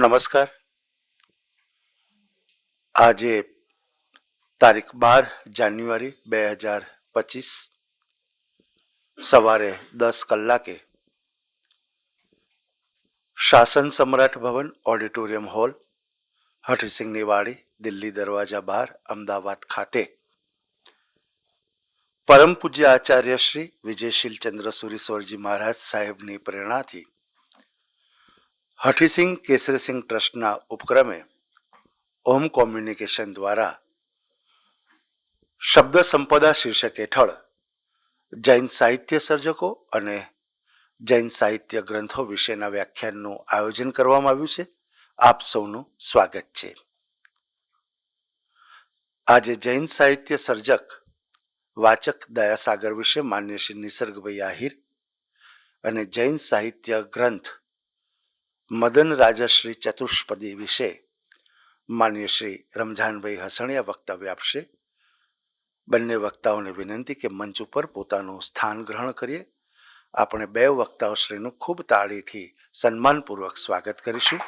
નમસ્કાર આજે તારીખ બાર જાન્યુઆરી બે હજાર પચીસ સવારે દસ કલાકે શાસન સમ્રાટ ભવન ઓડિટોરિયમ હોલ હઠસિંહની વાડી દિલ્હી દરવાજા બહાર અમદાવાદ ખાતે પરમ પૂજ્ય આચાર્ય શ્રી વિજયશીલ ચંદ્ર સુરીશ્વરજી મહારાજ સાહેબની પ્રેરણાથી હઠીસિંહ કેસરીસિંહ ટ્રસ્ટના ઉપક્રમે ઓમ કોમ્યુનિકેશન દ્વારા શબ્દ સંપદા શીર્ષક હેઠળ જૈન સાહિત્ય સર્જકો અને જૈન સાહિત્ય ગ્રંથો વિશેના વ્યાખ્યાનનું આયોજન કરવામાં આવ્યું છે. આપ સૌનું સ્વાગત છે. આજે જૈન સાહિત્ય સર્જક વાચક દયાસાગર વિશે માન્ય શ્રી નિસર્ગભાઈ આહિર અને જૈન સાહિત્ય ગ્રંથ મદન રાજાશ્રી ચતુષ્પદી વિશે માન્ય શ્રી રમઝાનભાઈ હસણિયા વક્તવ્ય આપશે. બંને વક્તાઓને વિનંતી કે મંચ ઉપર પોતાનું સ્થાન ગ્રહણ કરીએ. આપણે બે વક્તાઓ શ્રીનું ખૂબ તાળીથી સન્માનપૂર્વક સ્વાગત કરીશું.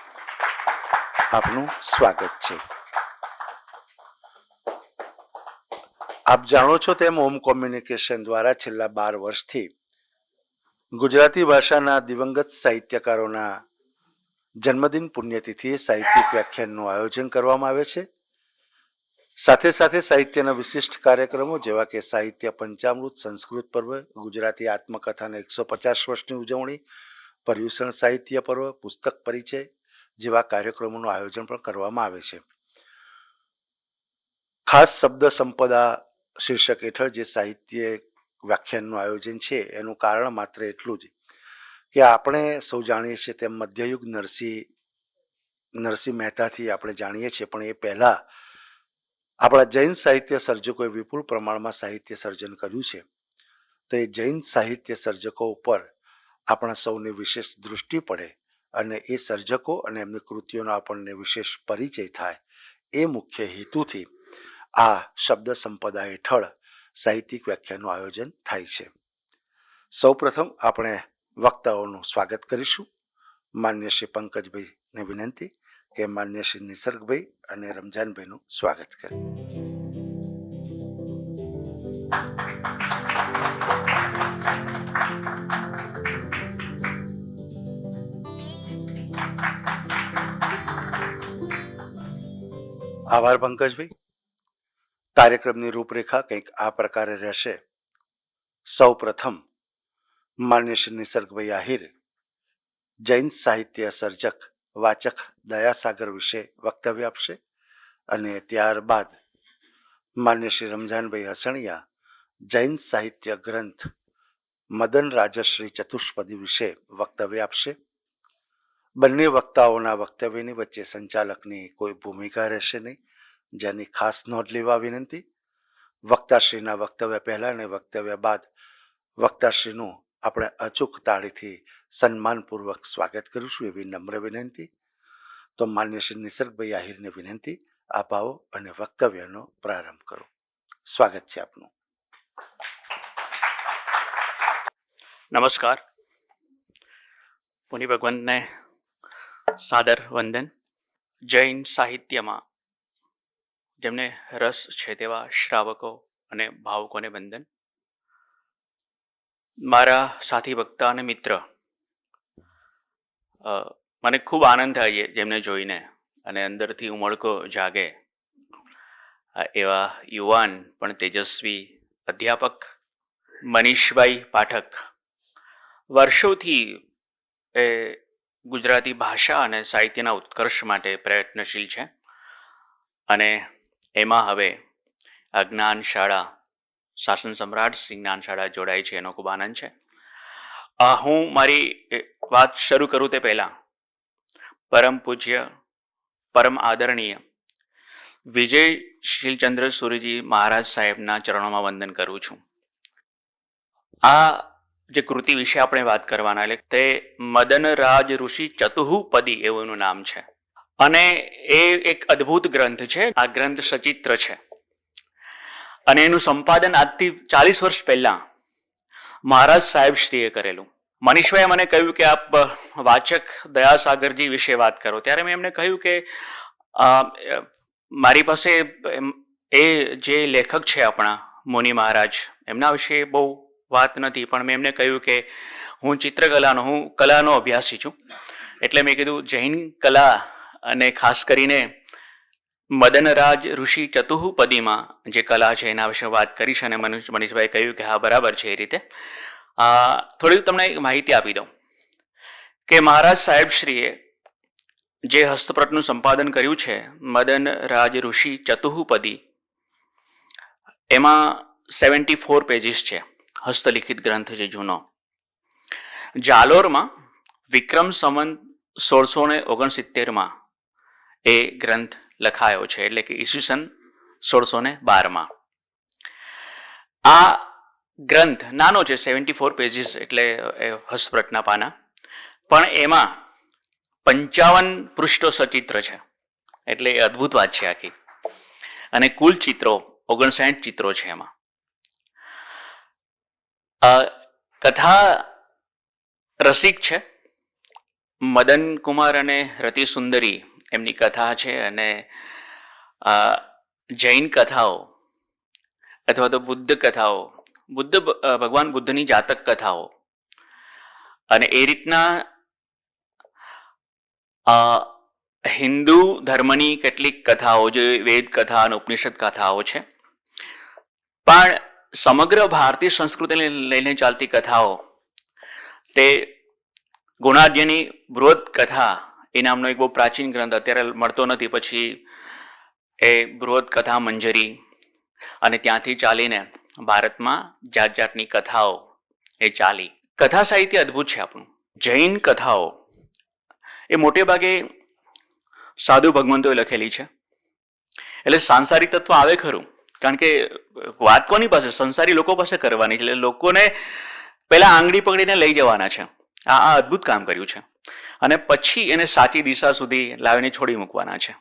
આપનું સ્વાગત છે. આપ જાણો છો તેમ હોમ કોમ્યુનિકેશન દ્વારા છેલ્લા બાર વર્ષથી ગુજરાતી ભાષાના દિવંગત સાહિત્યકારોના જન્મદિન પુણ્યતિથિએ સાહિત્યિક વ્યાખ્યાનનું આયોજન કરવામાં આવે છે. સાથે સાથે સાહિત્યના વિશિષ્ટ કાર્યક્રમો જેવા કે સાહિત્ય પંચામૃત, સંસ્કૃત પર્વ, ગુજરાતી આત્મકથાના એકસો પચાસ વર્ષની ઉજવણી, પર્યુષણ સાહિત્ય પર્વ, પુસ્તક પરિચય જેવા કાર્યક્રમોનું આયોજન પણ કરવામાં આવે છે. ખાસ શબ્દ સંપદા શીર્ષક હેઠળ જે સાહિત્ય વ્યાખ્યાનનું આયોજન છે, એનું કારણ માત્ર એટલું જ કે આપણે સૌ જાણીએ છીએ તેમ મધ્યયુગ નરસિંહ નરસિંહ મહેતાથી આપણે જાણીએ છીએ, પણ એ પહેલાં આપણા જૈન સાહિત્ય સર્જકોએ વિપુલ પ્રમાણમાં સાહિત્ય સર્જન કર્યું છે. તો એ જૈન સાહિત્ય સર્જકો ઉપર આપણા સૌને વિશેષ દૃષ્ટિ પડે અને એ સર્જકો અને એમની કૃતિઓનો આપણને વિશેષ પરિચય થાય એ મુખ્ય હેતુથી આ શબ્દ સંપદા હેઠળ સાહિત્યિક વ્યાખ્યાનનું આયોજન થાય છે. સૌપ્રથમ આપણે વક્તાઓનું સ્વાગત કરીશું. માન્ય શ્રી પંકજભાઈને વિનંતી કે માન્ય શ્રી નિસર્ગભાઈ અને રમજાનભાઈનું સ્વાગત કરે આભાર પંકજભાઈ. કાર્યક્રમની રૂપરેખા કંઈક આ પ્રકારે રહેશે. સૌ પ્રથમ માન્ય શ્રી નિસર્ગભાઈ આહિર, જૈન સાહિત્ય સર્જક, વાચક દયાસાગર વિશે વક્તવ્ય આપશે અને ત્યારબાદ માન્ય શ્રી રમઝાનભાઈ હસણિયા, જૈન સાહિત્ય ગ્રંથ, મદન રાજશ્રી ચતુષ્પદી વિશે વક્તવ્ય આપશે. બંને વક્તાઓના વક્તવ્યની વચ્ચે સંચાલકની કોઈ ભૂમિકા રહેશે નહીં, જેની ખાસ નોંધ લેવા વિનંતી. વક્તાશ્રીના વક્તવ્ય પહેલા અને વક્તવ્ય બાદ વક્તાશ્રીનું આપણે અચૂક તાળીથી સન્માનપૂર્વક સ્વાગત કરીશું એવી નમ્ર વિનંતી. તો માન્ય શ્રી નિસર્ગભાઈ આહિરને વિનંતી આપ આવો અને વક્તવ્યનો પ્રારંભ કરો. સ્વાગત છે આપનું. નમસ્કાર. પુનિ ભગવંતને સાદર વંદન. જૈન સાહિત્યમાં જેમને રસ છે તેવા શ્રાવકો અને ભાવકોને વંદન. મારા સાથી વક્તા અને મિત્ર. મને ખૂબ આનંદ થાય જેમને જોઈને અને અંદરથી ઉમળકો જાગે. એવા યુવાન પણ તેજસ્વી અધ્યાપક મનીષભાઈ પાઠક. વર્ષોથી એ ગુજરાતી ભાષા અને સાહિત્યના ઉત્કર્ષ માટે પ્રયત્નશીલ છે. અને એમાં હવે આ જ્ઞાન શાળા શાસન સમ્રાટ સિંહ જ્ઞાન શાળા જોડાઈ છે, એનો ખૂબ આનંદ છે. હું મારી વાત શરૂ કરું તે પહેલાં. પરમ પૂજ્ય, પરમ આદરણીય વિજય શીલચંદ્ર સુરીજી મહારાજ સાહેબના ચરણોમાં વંદન કરું છું. આ જે કૃતિ વિશે આપણે વાત કરવાના, એટલે તે મદન રાજ ઋષિ ચતુહુપદી એવું એનું નામ છે. અને એ એક અદ્ભુત ગ્રંથ છે, આ ગ્રંથ સચિત્ર છે. અને એનું સંપાદન આજથી ચાલીસ વર્ષ પહેલા મહારાજ સાહેબ શ્રીએ કરેલું. મનીષભાઈએ મને કહ્યું કે આપ વાચક દયાસાગરજી વિશે વાત કરો. ત્યારે મેં એમને કહ્યું કે મારી પાસે એ જે લેખક છે આપણા, મુનિ મહારાજ, એમના વિશે બહુ વાત નથી. પણ મેં એમને કહ્યું કે હું ચિત્રકલાનો, હું કલાનો અભ્યાસી છું. એટલે મેં કીધું જૈન કલા અને ખાસ કરીને મદનરાજ ઋષિ ચતુઃપદીમાં જે કલા છે એના વિશે વાત કરીશ અને મનીષ મનીષભાઈ કહ્યું કે હા, બરાબર છે એ રીતે. થોડીક તમને માહિતી આપી દઉં. કે મહારાજ સાહેબ શ્રીએ જે હસ્તપ્રતનું સંપાદન કર્યું છે મદન રાજ ઋષિ ચતુઃપદી, એમાં સેવન્ટી ફોર પેજીસ છે, હસ્તલિખિત ગ્રંથ છે જૂનો. જાલોરમાં વિક્રમ સંવંત સોળસો ને ઓગણસિત્તેરમાં એ ગ્રંથ લખાયો છે એટલે કે ઈસવીસન સોળસો ને બારમાં. આ ગ્રંથ નાનો છે સેવન્ટી ફોર પેજીસ એટલે હસ્તપ્રતના પાના. પણ એમાં પંચાવન પૃષ્ઠો સચિત્ર છે. એટલે એ અદ્ભુત વાત છે આખી. અને કુલ ચિત્રો, ઓગણસાઠ ચિત્રો છે એમાં. કથા રસિક છે. મદન કુમાર અને રતિ સુંદરી એમની કથા છે અને જૈન કથાઓ અથવા તો બુદ્ધ કથાઓ, બુદ્ધ ભગવાન બુદ્ધની જાતક કથાઓ. અને એ રીતના હિન્દુ ધર્મની કેટલીક કથાઓ જે વેદ કથા અને ઉપનિષદ કથાઓ છે. પણ સમગ્ર ભારતીય સંસ્કૃતિને લઈને ચાલતી કથાઓ, તે ગુણાઢ્યની બૃહદ કથા એ નામનો એક બહુ પ્રાચીન ગ્રંથ અત્યારે મળતો નથી. પછી એ બૃહદ કથા મંજરી અને ત્યાંથી ચાલીને ભારતમાં જાત જાતની કથાઓ એ ચાલી. કથા સાહિત્ય અદ્ભુત છે આપણું. જૈન કથાઓ એ મોટે ભાગે સાધુ ભગવંતોએ લખેલી છે. એટલે સાંસારિક તત્વ આવે ખરું. કારણ કે વાત કોની પાસે? સંસારી લોકો પાસે કરવાની છે. એટલે લોકોને પહેલા આંગળી પકડીને લઈ જવાના છે. આ આ અદ્ભુત કામ કર્યું છે. અને પછી એને સાચી દિશા સુધી લાવીને છોડી મૂકવાના છે.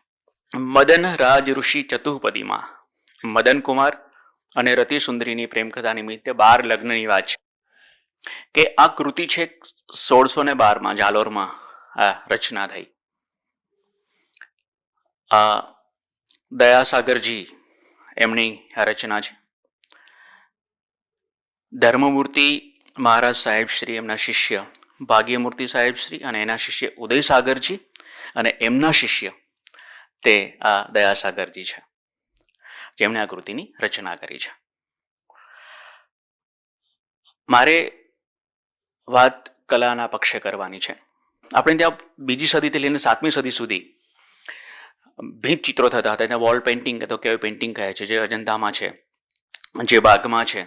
મદન રાજ ઋષિ ચતુપદીમાં. મદન કુમાર અને રતિ સુંદરીની પ્રેમકથા નિમિત્તે બાર લગ્નની વાત છે. કે આ કૃતિ છે સોળસો ને બારમાં જાલોરમાં આ રચના થઈ. આ દયાસાગરજી એમની રચના છે. ધર્મમૂર્તિ મહારાજ સાહેબ શ્રી એમના શિષ્ય ભાગ્યમૂર્તિ સાહેબ શ્રી અને એના શિષ્ય ઉદયસાગરજી અને એમના શિષ્ય તે આ દયાસાગરજી છે. જેમણે આ કૃતિની રચના કરી છે. મારે વાત કલાના પક્ષે કરવાની છે. આપણે ત્યાં બીજી સદીથી લઈને સાતમી સદી સુધી ભીંત ચિત્રો થતા હતા. એને વોલ પેઇન્ટિંગ તો કેવું પેઇન્ટિંગ કહે છે, જે અજંતામાં છે, જે બાગમાં છે.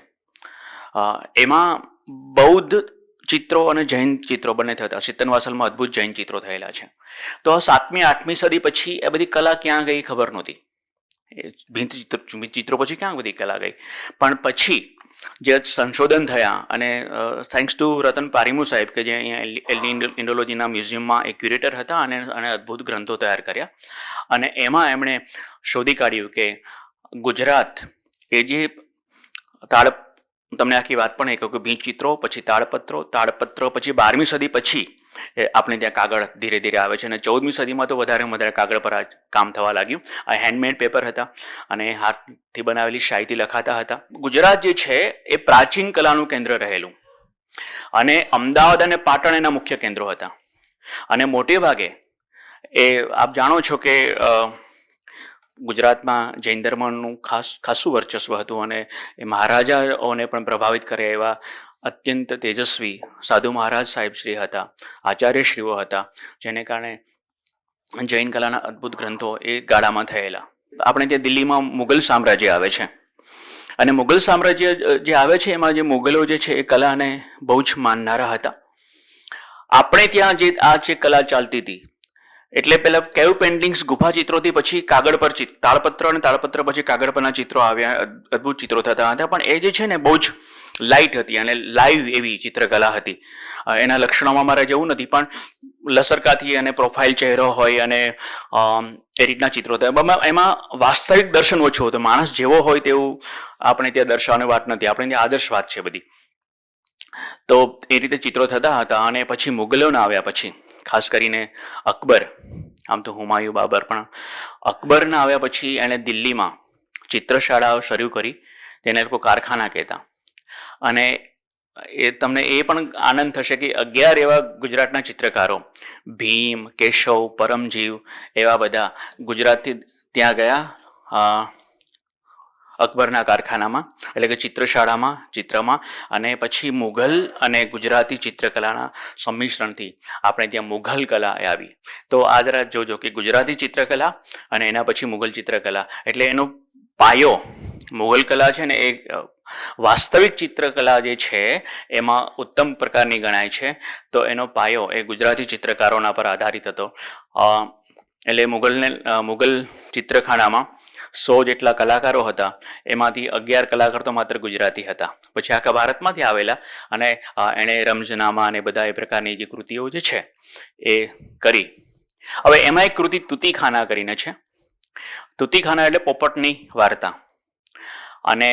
એમાં બૌદ્ધ ચિત્રો અને જૈન ચિત્રો બંને થતા સિત્તનવાસલમાં અદ્ભુત જૈન ચિત્રો થયેલા છે. તો સાતમી, આઠમી સદી પછી એ બધી કલા ક્યાં ગઈ ખબર નહોતી. ભીંત ચિત્ર ચિત્રો પછી ક્યાં બધી કલા ગઈ. પણ પછી જે સંશોધન થયા અને થેન્ક્સ ટુ રતન પારીમુ સાહેબ કે જે અહીંયા ઇન્ડોલોજીના મ્યુઝિયમમાં એક ક્યુરેટર હતા અને અને અદ્ભુત ગ્રંથો તૈયાર કર્યા. અને એમાં એમણે શોધી કાઢ્યું કે ગુજરાત એ જે તાળ તમને આખી વાત પણ એ કહું કે ભીંત ચિત્રો પછી તાળપત્રો તાળપત્રો પછી બારમી સદી પછી આપણે ત્યાં કાગળ ધીરે ધીરે આવે છે અને ચૌદમી સદીમાં તો વધારે વધારે કાગળ પર કામ થવા લાગ્યું. આ હેન્ડમેડ પેપર હતા અને હાથથી બનાવેલી શાહીથી લખાતા હતા. ગુજરાત જે છે એ પ્રાચીન કલાનું કેન્દ્ર રહેલું. અને અમદાવાદ અને પાટણ એના મુખ્ય કેન્દ્રો હતા. અને મોટે ભાગે એ આપ જાણો છો કે ગુજરાતમાં જૈન ધર્મનું ખાસ, ખાસું વર્ચસ્વ હતું અને એ મહારાજાઓને પણ પ્રભાવિત કરે એવા અત્યંત તેજસ્વી સાધુ મહારાજ સાહેબ શ્રી હતા, આચાર્યશ્રીઓ હતા, જેને કારણે જૈન કલાના અદ્ભુત ગ્રંથો એ ગાળામાં થયેલા. આપણે ત્યાં દિલ્હીમાં મુઘલ સામ્રાજ્ય આવે છે. અને મુઘલ સામ્રાજ્ય જે આવે છે, એમાં જે મુઘલો જે છે, એ કલાને બહુ જ માનનારા હતા. આપણે ત્યાં જે આ જે કલા ચાલતી હતી એટલે પેલા કેવ પેન્ટિંગ્સ ગુફા ચિત્રોથી પછી કાગળ પર તાળપત્ર અને તાળપત્ર પછી કાગળ પરના ચિત્રો આવ્યા અદ- અદ્ભુત ચિત્રો થતા હતા. પણ એ જે છે ને બહુ જ લાઇટ હતી અને લાઈવ એવી ચિત્રકલા હતી. એના લક્ષણોમાં મારે જવું નથી, પણ લસરકાથી અને પ્રોફાઇલ ચહેરો હોય અને એ રીતના ચિત્રો એમાં એમાં વાસ્તવિક દર્શન ઓછું હતું. માણસ જેવો હોય તેવું આપણે ત્યાં દર્શાવવાની વાત નથી. આપણે ત્યાં આદર્શ વાત છે બધી. તો એ રીતે ચિત્રો થતા હતા અને પછી મુગલોના આવ્યા પછી ખાસ કરીને અકબર, આમ તો હુમાયુ બાબર, પણ અકબરના આવ્યા પછી એણે દિલ્હીમાં ચિત્રશાળાઓ શરૂ કરી, તેને લોકો કારખાના કહેતા. અને એ તમને એ પણ આનંદ થશે કે અગિયાર એવા ગુજરાતના ચિત્રકારો, ભીમ, કેશવ, પરમજીવ, એવા બધા ગુજરાતથી ત્યાં ગયા. અકબરના કારખાનામાં, એટલે કે ચિત્રશાળામાં, ચિત્રમાં અને પછી મુઘલ અને ગુજરાતી ચિત્રકલાના સંમિશ્રણથી આપણે ત્યાં મુઘલ કલા આવી. તો આ જરા જોજો કે ગુજરાતી ચિત્રકલા અને એના પછી મુઘલ ચિત્રકલા, એટલે એનો પાયો મુઘલ કલા છે ને એ વાસ્તવિક ચિત્રકલા જે છે એમાં ઉત્તમ પ્રકારની ગણાય છે. તો એનો પાયો એ ગુજરાતી ચિત્રકારોના પર આધારિત હતો. એટલે મુઘલને મુઘલ ચિત્રખાનામાં સો જેટલા કલાકારો હતા, એમાંથી અગિયાર કલાકાર તો માત્ર ગુજરાતી હતા. પછી આખા ભારતમાંથી આવેલા અને એણે રમઝનામા અને બધા એ પ્રકારની જે કૃતિઓ જે છે, એ કરી. હવે એમાં એક કૃતિ તુતિખાના કરીને છે. તુતિખાના એટલે પોપટની વાર્તા. અને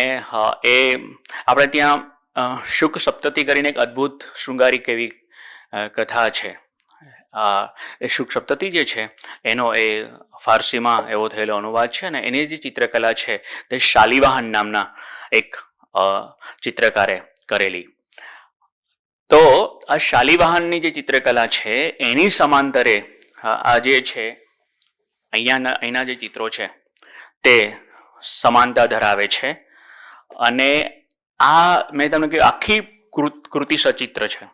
એ આપણે ત્યાં શુક સપ્તતિ કરીને એક અદ્ભુત શૃંગારી કેવી કથા છે. શુક સપ્તતી જે છે, એનો એ ફારસીમાં એવો થયેલો અનુવાદ છે ને એની જે ચિત્રકલા છે તે શાલિવાહન નામના એક ચિત્રકારે કરેલી. તો આ શાલિવાહનની જે ચિત્રકલા છે, એની સમાંતરે આ જે છે, અહીંયાના, અહીંના જે ચિત્રો છે, તે સમાનતા ધરાવે છે. અને આ મેં તમને કહ્યું, આખી કૃતિ સચિત્ર છે.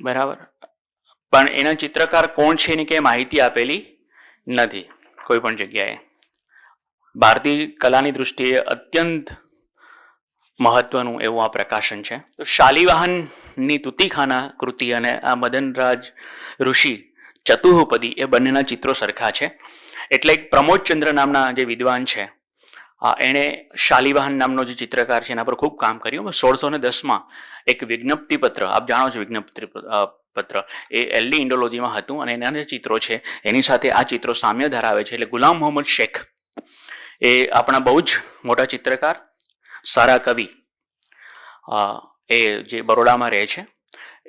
બરાબર? પણ એના ચિત્રકાર કોણ છે એની કંઈ માહિતી આપેલી નથી, કોઈ પણ જગ્યાએ. ભારતીય કલાની દૃષ્ટિએ અત્યંત મહત્વનું એવું આ પ્રકાશન છે. તો શાલિવાહનની તુતિખાના કૃતિ અને આ મદનરાજ ઋષિ ચતુઃપદી એ બંનેના ચિત્રો સરખા છે. એટલે એક પ્રમોદચંદ્ર નામના જે વિદ્વાન છે એણે શાલિવાહન નામનો જે ચિત્રકાર છે એના પર ખૂબ કામ કર્યું. સોળસો ને દસમાં એક વિજ્ઞપ્તિ પત્ર આપ જાણો છો વિજ્ઞપ્તિ પત્ર. એ એલડી ઇન્ડોલોજીમાં હતું અને એના જે ચિત્રો છે. એની સાથે આ ચિત્રો સામ્ય ધરાવે છે એટલે ગુલામ મોહમ્મદ શેખ. એ આપણા બહુ જ મોટા ચિત્રકાર, સારા કવિ એ જે બરોડામાં રહે છે.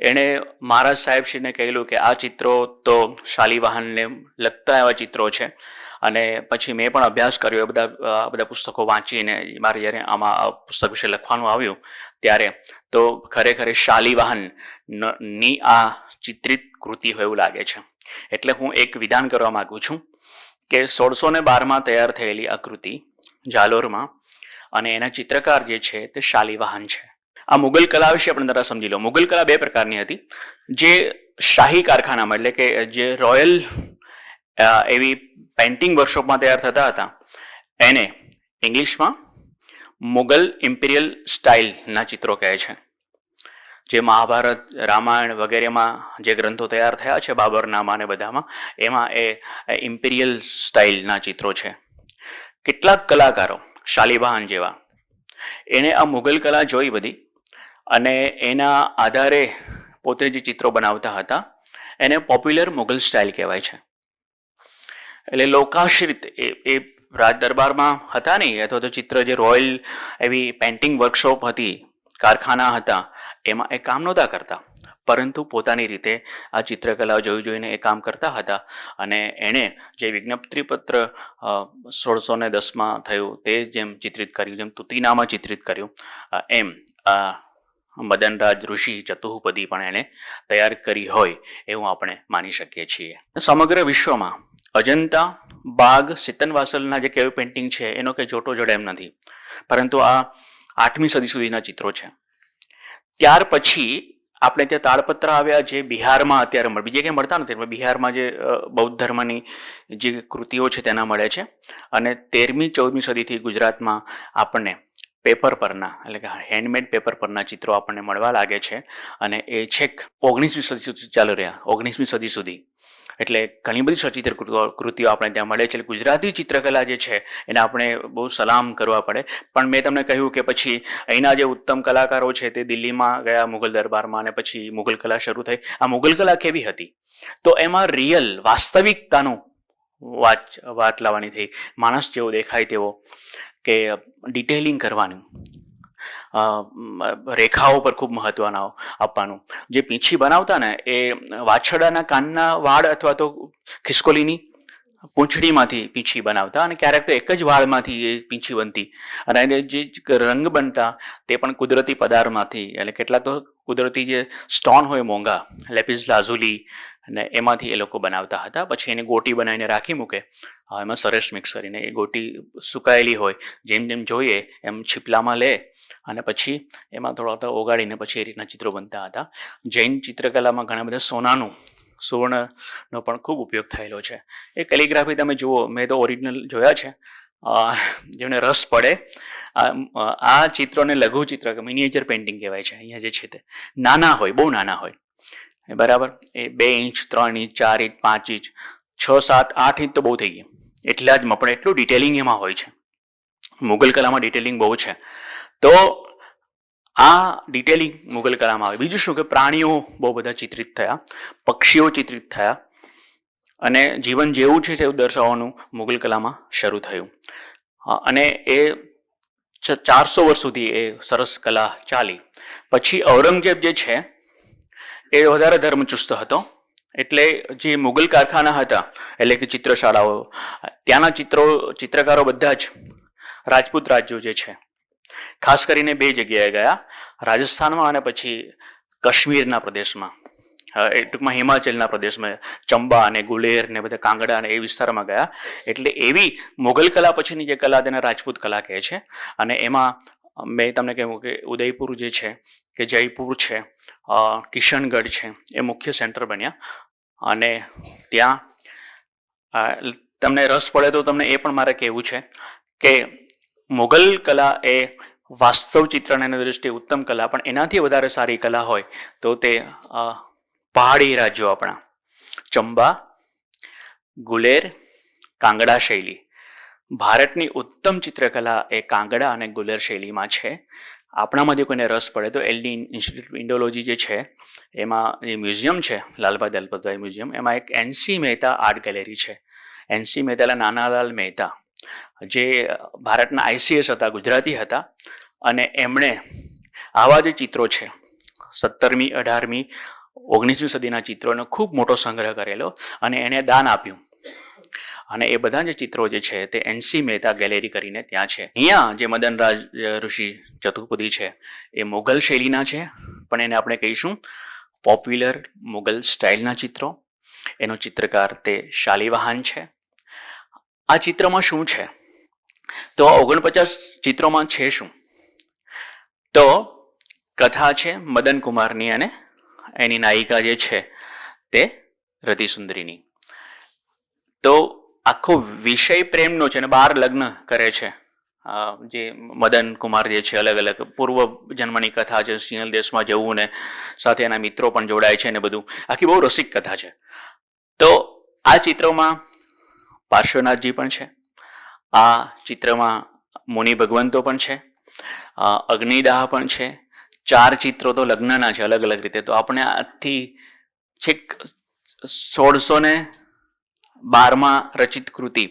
એણે મહારાજ સાહેબશ્રીને કહેલું કે આ ચિત્રો તો શાલિવાહનને લગતા એવા ચિત્રો છે. અને પછી મેં પણ અભ્યાસ કર્યો એ બધા બધા પુસ્તકો વાંચીને મારે જ્યારે આમાં પુસ્તક વિશે લખવાનું આવ્યું ત્યારે. તો ખરેખર શાલિવાહનની આ ચિત્રિત કૃતિ હોય એવું લાગે છે. એટલે હું એક વિધાન કરવા માગું છું કે સોળસો ને બારમાં તૈયાર થયેલી આ કૃતિ જાલોરમાં અને એના ચિત્રકાર જે છે તે શાલિવાહન છે. આ મુગલ કલા વિશે આપણે જરા સમજી લો. મુગલ કલા બે પ્રકારની હતી. જે શાહી કારખાનામાં એટલે કે જે રોયલ એવી પેઇન્ટિંગ વર્કશોપમાં તૈયાર થતા હતા. એને ઇંગ્લિશમાં મુગલ ઇમ્પિરિયલ સ્ટાઇલના ચિત્રો કહે છે. જે મહાભારત, રામાયણ વગેરેમાં જે ગ્રંથો તૈયાર થયા છે, બાબરનામા અને બધામાં, એમાં એ ઇમ્પિરિયલ સ્ટાઇલના ચિત્રો છે. કેટલાક કલાકારો, શાલિબાહન જેવા, એણે આ મુગલ કલા જોઈ બધી અને એના આધારે પોતે જે ચિત્રો બનાવતા હતા, એને પોપ્યુલર મુગલ સ્ટાઇલ કહેવાય છે. એટલે લોકાશ્રિત એ એ રાજ દરબારમાં હતા નહીં, અથવા તો ચિત્ર જે રોયલ એવી પેન્ટિંગ વર્કશોપ હતી, કારખાના હતા, એમાં એ કામ નહોતા કરતા. પરંતુ પોતાની રીતે આ ચિત્રકલા જોઈ જોઈને એ કામ કરતા હતા અને એણે જે વિજ્ઞપ્તિપત્ર સોળસો ને દસમાં થયું તે જેમ ચિત્રિત કર્યું, જેમ તુતિનામાં ચિત્રિત કર્યું એમ મદનરાજ ઋષિ ચતુપદી પણ એણે તૈયાર કરી હોય એવું આપણે માની શકીએ છીએ. સમગ્ર વિશ્વમાં અજંતા બાગ સિતનવાસલના જે કેવ પેઇન્ટિંગ છે, એનો કંઈ જોટો જોડે એમ નથી. પરંતુ આ આઠમી સદી સુધીના ચિત્રો છે. ત્યાર પછી આપણે ત્યાં તાળપત્ર આવ્યા જે બિહારમાં અત્યારે મળે. બીજે ક્યાંય મળતા નથી બિહારમાં જે બૌદ્ધ ધર્મની જે કૃતિઓ છે તેના મળે છે. અને તેરમી, ચૌદમી સદીથી ગુજરાતમાં આપણને પેપર પરના, એટલે કે હેન્ડમેડ પેપર પરના ચિત્રો આપણને મળવા લાગે છે. અને એ છેક ઓગણીસમી સદી સુધી ચાલુ રહ્યા. ઓગણીસમી સદી સુધી. એટલે ઘણી બધી સચિત્ર કૃતિઓ આપણે ત્યાં મળે છે. ગુજરાતી ચિત્રકલા જે છે, એને આપણે બહુ સલામ કરવા પડે. પણ મેં તમને કહ્યું કે પછી અહીંના જે ઉત્તમ કલાકારો છે તે દિલ્હીમાં ગયા મુઘલ દરબારમાં અને પછી મુઘલ કલા શરૂ થઈ. આ મુઘલ કલા કેવી હતી? તો એમાં રિયલ વાસ્તવિકતાનું વાત વાત લાવવાની થઈ. માણસ જેવો દેખાય તેવો કે ડિટેલિંગ કરવાનું. રેખાઓ પર ખૂબ મહત્વના આપવાનું. જે પીંછી બનાવતા ને એ વાછરડાના કાનના વાળ અથવા તો ખિસકોલીની પૂંછડીમાંથી પીંછી બનાવતા અને ક્યારેક તો એક જ વાળમાંથી એ પીંછી બનતી. અને એને જે રંગ બનતા તે પણ કુદરતી પદાર્થમાંથી, એટલે કેટલાક તો કુદરતી જે સ્ટોન હોય મોંઘા લેપિસ લાઝુલી, અને એમાંથી એ લોકો બનાવતા હતા. પછી એને ગોટી બનાવીને રાખી મૂકે. એમાં સરસ મિક્સ કરીને એ ગોટી સુકાયેલી હોય, જેમ જેમ જોઈએ એમ છીપલામાં લે. અને પછી એમાં થોડા ઓગાડીને પછી એ રીતના ચિત્રો બનતા હતા. જૈન ચિત્રકલામાં ઘણા બધા સોનાનું સુવર્ણનો પણ ખૂબ ઉપયોગ થયેલો છે. એ કેલિગ્રાફી તમે જુઓ, મેં તો ઓરિજિનલ જોયા છે. જેમને રસ પડે, આ ચિત્રોને લઘુ ચિત્ર મિનિએચર પેઇન્ટિંગ કહેવાય છે, અહીંયા જે છે તે. નાના હોય, બહુ નાના હોય. બરાબર? એ બે ઇંચ, ત્રણ ઇંચ, ચાર ઇંચ, પાંચ ઇંચ, છ, સાત, આઠ ઇંચ તો બહુ થઈ ગઈ. એટલા જ પણ એટલું ડિટેલિંગ એમાં હોય છે. મુગલ કલામાં ડિટેલિંગ બહુ છે. તો આ ડિટેલિંગ મુઘલ કલામાં આવે. બીજું શું કે પ્રાણીઓ બહુ બધા ચિત્રિત થયા, પક્ષીઓ ચિત્રિત થયા અને જીવન જેવું છે તેવું દર્શાવવાનું મુઘલ કલામાં શરૂ થયું. અને એ ચારસો વર્ષ સુધી એ સરસ કલા ચાલી. પછી ઔરંગઝેબ જે છે, એ વધારે ધર્મચુસ્ત હતો. એટલે જે મુઘલ કારખાના હતા, એટલે કે ચિત્રશાળાઓ, ત્યાંના ચિત્રો, ચિત્રકારો બધા જ રાજપૂત રાજ્યો જે છે ખાસ કરીને બે જગ્યાએ ગયા, રાજસ્થાનમાં અને પછી કાશ્મીરના પ્રદેશમાં. ટૂંકમાં હિમાચલના પ્રદેશમાં, ચંબા અને ગુલેર ને બધા કાંગડા અને એ વિસ્તારમાં ગયા. એટલે એવી મોગલ કલા પછીની જે કલા તેને રાજપૂત કલા કહે છે. અને એમાં મેં તમને કહ્યું કે ઉદયપુર જે છે, કે જયપુર છે કિશનગઢ છે, એ મુખ્ય સેન્ટર બન્યા. અને ત્યાં તમને રસ પડે તો તમને એ પણ મારે કહેવું છે કે મુઘલ કલા એ વાસ્તવ ચિત્રણની દૃષ્ટિએ ઉત્તમ કલા, પણ એનાથી વધારે સારી કલા હોય તો તે પહાડી રાજ્યો આપણા. ચંબા, ગુલેર, કાંગડા શૈલી. ભારતની ઉત્તમ ચિત્રકલા એ કાંગડા અને ગુલેર શૈલીમાં છે. આપણામાંથી કોઈને રસ પડે તો એલડી ઇન્સ્ટિટ્યૂટ ઇન્ડોલોજી જે છે, એમાં જે મ્યુઝિયમ છે લાલભાઈ દલપતભાઈ મ્યુઝિયમ, એમાં એક એનસી મહેતા આર્ટ ગેલેરી છે. એનસી મહેતા એટલે નાનાલાલ મહેતા. જે ભારતના આઈસીએસ હતા, ગુજરાતી હતા અને એમણે આવા જે ચિત્રો છે, સત્તરમી, અઢારમી, ઓગણીસમી સદીના ચિત્રોનો ખૂબ મોટો સંગ્રહ કરેલો અને એણે દાન આપ્યું. અને એ બધા જે ચિત્રો જે છે તે એનસી મહેતા ગેલેરી કરીને ત્યાં છે. અહીંયા જે મદનરાજ ઋષિ ચતુર્પદી છે, એ મોગલ શૈલીના છે. પણ એને આપણે કહીશું પોપ્યુલર મોગલ સ્ટાઇલના ચિત્રો. એનો ચિત્રકાર તે શાલિવાહન છે. આ ચિત્રમાં શું છે? તો ઓગણપચાસ ચિત્રોમાં છે શું? તો કથા છે મદન કુમારની અને એની નાયિકા જે છે તે રતિસુંદરીની. તો આખો વિષય પ્રેમનો છે અને બાર લગ્ન કરે છે જે મદન કુમાર જે છે અલગ અલગ પૂર્વ જન્મની કથા છે, સિંહલ દેશમાં જવું ને સાથે એના મિત્રો પણ જોડાય છે ને બધું. આખી બહુ રસિક કથા છે. તો આ ચિત્રોમાં પાર્શ્વનાથજી પણ છે. આ ચિત્રમાં મુનિ ભગવંતો પણ છે. અગ્નિદાહ પણ છે. ચાર ચિત્રો તો લગ્નના છે અલગ અલગ રીતે. તો આપણે આજથી છેક સોળસો ને બારમાં રચિત કૃતિ.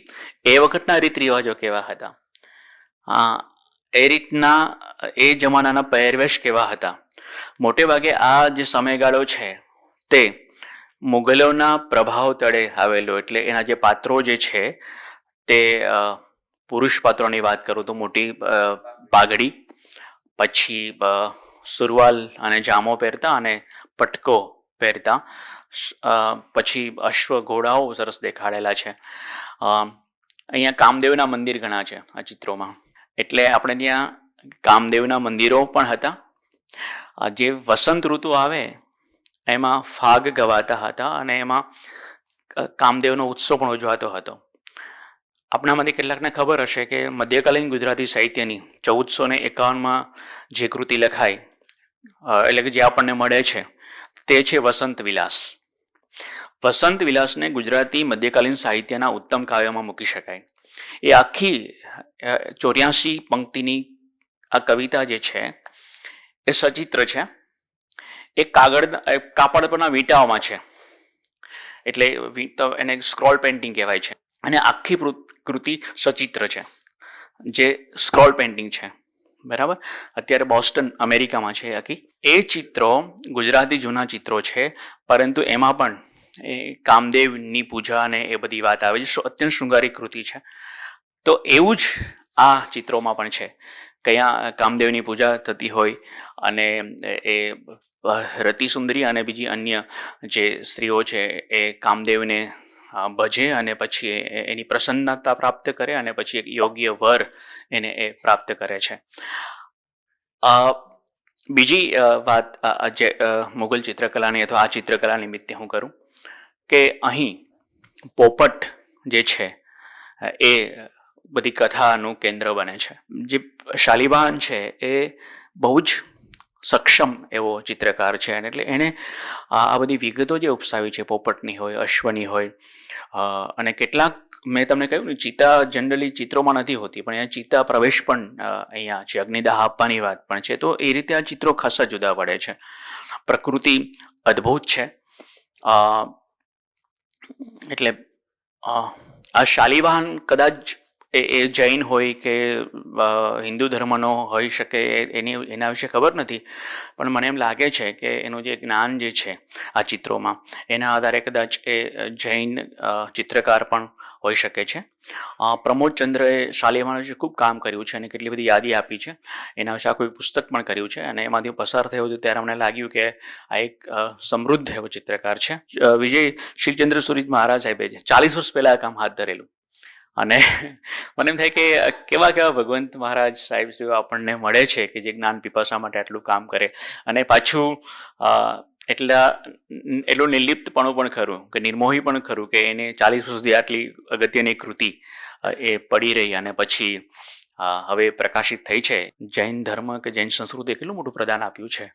એ વખતના રીત રિવાજો કેવા હતા? એ રીતના એ જમાનાના પહેરવેશ કેવા હતા? મોટે ભાગે આ જે સમયગાળો છે તે મુગલોના પ્રભાવ તળે આવેલો, એટલે એના જે પાત્રો જે છે, તે પુરુષ પાત્રોની વાત કરું તો મોટી પાઘડી, પછી સુરવાલ અને જામો પહેરતા અને પટકો પહેરતા પછી અશ્વ ઘોડાઓ સરસ દેખાડેલા છે. અહીંયા કામદેવના મંદિર ઘણા છે આ ચિત્રોમાં. એટલે આપણે ત્યાં કામદેવના મંદિરો પણ હતા. જે વસંત ઋતુ આવે એમાં ફાગ ગવાતા હતા અને એમાં કામદેવનો ઉત્સવ પણ ઉજવાતો હતો. આપણામાંથી કેટલાકને ખબર હશે કે મધ્યકાલીન ગુજરાતી સાહિત્યની ચૌદસો ને એકાવનમાં જે કૃતિ લખાઈ એટલે કે જે આપણને મળે છે, તે છે વસંત વિલાસ. વસંત વિલાસને ગુજરાતી મધ્યકાલીન સાહિત્યના ઉત્તમ કાવ્યમાં મૂકી શકાય. એ આખી ચોર્યાસી પંક્તિની આ કવિતા જે છે, એ સચિત્ર છે. એ કાગળ કાપડ પરના વીંટાઓમાં છે. એટલે એને સ્ક્રોલ પેઇન્ટિંગ કહેવાય છે. અને આખી કૃતિ સચિત્ર છે, જે સ્ક્રોલ પેઇન્ટિંગ છે. બરાબર? અત્યારે બોસ્ટન અમેરિકામાં છે આખી. એ ચિત્રો ગુજરાતી જૂના ચિત્રો છે, પરંતુ એમાં પણ એ કામદેવની પૂજા અને એ બધી વાત આવે છે અત્યંત શૃંગારી કૃતિ છે. તો એવું જ આ ચિત્રોમાં પણ છે. કયા કામદેવની પૂજા થતી હોય અને એ રતિ સુંદરી અને બીજી અન્ય જે સ્ત્રીઓ છે, એ કામદેવને ભજે અને પછી એની પ્રસન્નતા પ્રાપ્ત કરે અને પછી એક યોગ્ય વર એને એ પ્રાપ્ત કરે છે. બીજી વાત જે મુગલ ચિત્રકલાની અથવા આ ચિત્રકલા નિમિત્તે હું કરું કે અહીં પોપટ જે છે એ બધી કથાનું કેન્દ્ર બને છે. જે શાલિવાહન છે, એ બહુ જ સક્ષમ એવો ચિત્રકાર છે. અને એટલે એણે આ બધી વિગતો જે ઉપસાવી છે, પોપટની હોય, અશ્વની હોય અને કેટલાક, મેં તમને કહ્યું ને, ચિતા જનરલી ચિત્રોમાં નથી હોતી, પણ અહીંયા ચિતા પ્રવેશ પણ અહીંયા છે. અગ્નિદાહ આપવાની વાત પણ છે. તો એ રીતે આ ચિત્રો ખાસા જુદા પડે છે. પ્રકૃતિ અદ્ભુત છે. એટલે આ શાલિવાહન કદાચ એ એ જૈન હોય કે હિન્દુ ધર્મનો હોઈ શકે એની, એના વિશે ખબર નથી. પણ મને એમ લાગે છે કે એનું જે જ્ઞાન જે છે આ ચિત્રોમાં, એના આધારે કદાચ એ જૈન ચિત્રકાર પણ હોઈ શકે છે. પ્રમોદ ચંદ્રએ શાલિવાહન વિશે ખૂબ કામ કર્યું છે અને કેટલી બધી યાદી આપી છે. એના વિશે આખું પુસ્તક પણ કર્યું છે અને એમાંથી પસાર થયો હતો ત્યારે મને લાગ્યું કે આ એક સમૃદ્ધ એવો ચિત્રકાર છે. વિજય શિવચંદ્ર સુરીજ મહારાજ સાહેબે ચાલીસ વર્ષ પહેલા આ કામ હાથ ધરેલું. અને મને એમ થાય કે કેવા કેવા ભગવંત મહારાજ સાહેબ જેવા આપણને મળે છે કે જે જ્ઞાન પીપાસા માટે આટલું કામ કરે. અને પાછું એટલા, એટલું નિર્લિપ્તપણું પણ ખરું કે નિર્મોહી પણ ખરું કે એને ચાલીસ સુધી આટલી અગત્યની કૃતિ એ પડી રહી અને પછી હવે પ્રકાશિત થઈ છે. જૈન ધર્મ કે જૈન સંસ્કૃતિ કેટલું મોટું પ્રદાન આપ્યું છે?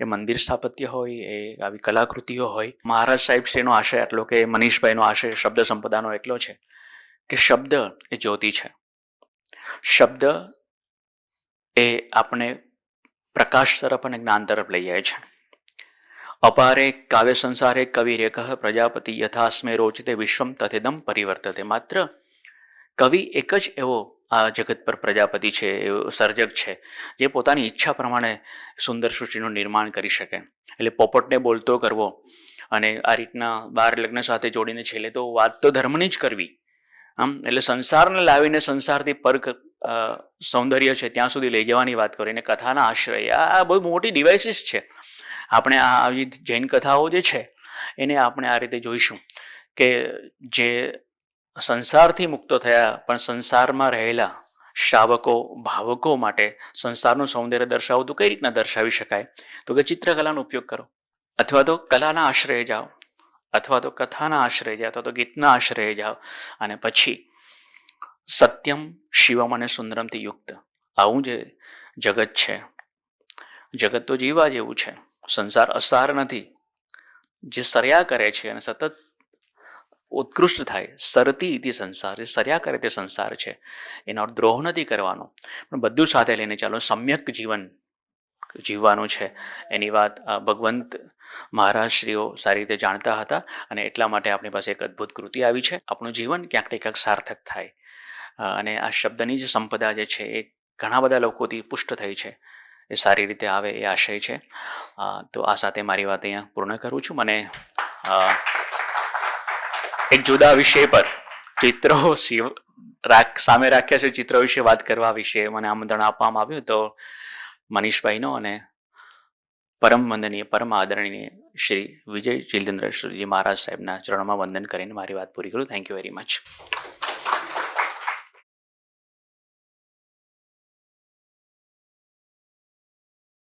એ મંદિર સ્થાપત્ય હોય, એ આવી કલાકૃતિઓ હોય. મહારાજ સાહેબ શ્રીનો આશય આટલો કે મનીષભાઈનો આશય શબ્દ સંપદાનો એટલો છે. કે શબ્દ એ જ્યોતિ છે. શબ્દ એ આપણે પ્રકાશ તરફ અને જ્ઞાન તરફ લઈ જાય છે. અપારે કાવ્ય સંસારે કવિ રેખ પ્રજાપતિ યથાસ્મે રોચતે વિશ્વમ તથેદમ પરિવર્તતે. માત્ર કવિ એક જ એવો આ જગત પર પ્રજાપતિ છે સર્જક છે, જે પોતાની ઈચ્છા પ્રમાણે સુંદર સૃષ્ટિનું નિર્માણ કરી શકે. એટલે પોપટને બોલતો કરવો અને આ રીતના બાર લગ્ન સાથે જોડીને છેલ્લે તો વાત તો ધર્મની જ કરવી. આમ, એટલે સંસારને લાવીને સંસારથી પર સૌંદર્ય છે, ત્યાં સુધી લઈ જવાની વાત કરીને કથાના આશ્રય. આ બહુ મોટી ડિવાઇસીસ છે. આપણે આ, આવી જૈન કથાઓ જે છે, એને આપણે આ રીતે જોઈશું કે જે સંસારથી મુક્ત થયા, પણ સંસારમાં રહેલા શાવકો ભાવકો માટે સંસારનું સૌંદર્ય દર્શાવતું કઈ રીતના દર્શાવી શકાય? તો કે ચિત્રકલાનો ઉપયોગ કરો. અથવા તો કલાના આશ્રય જાઓ. અથવા તો કથાના આશ્રય જાઓ, અથવા તો ગીતના આશ્રય જાઓ. અને પછી સત્યમ શિવમ અને સુંદરમથી યુક્ત. આવું જે જગત છે, જગત તો જીવા જેવું છે, સંસાર અસાર નથી. જે સર્યા કરે છે અને સતત ઉત્કૃષ્ટ થાય, સરતી ઇતિ સંસાર, જે સર્યા કરે તે સંસાર છે. એનો દ્રોહ નથી કરવાનો. પણ બધું સાથે લઈને ચાલો, સમ્યક જીવન જીવવાનું છે. એની વાત ભગવંત મહારાજશ્રીઓ સારી રીતે જાણતા હતા અને એટલા માટે આપણી પાસે એક અદ્ભુત કૃતિ આવી છે. આપણું જીવન ક્યાંક ને ક્યાંક સાર્થક થાય. અને આ શબ્દની જે સંપદા જે છે એ ઘણા બધા લોકોથી પુષ્ટ થઈ છે. એ સારી રીતે આવે એ આશય છે. તો આ સાથે મારી વાત અહીંયા પૂર્ણ કરું છું. મને એક જુદા વિષય પર ચિત્રો રાખ, સામે રાખ્યા છે ચિત્રો વિશે વાત કરવા વિશે મને આમંત્રણ આપવામાં આવ્યું. તો મનીષભાઈનો અને પરમ વંદનીય, પરમ આદરણીય શ્રી વિજય ચિલદ્રેન્દ્રશ્રીજી મહારાજ સાહેબના ચરણોમાં વંદન કરીને મારી વાત પૂરી કરું. Thank you very much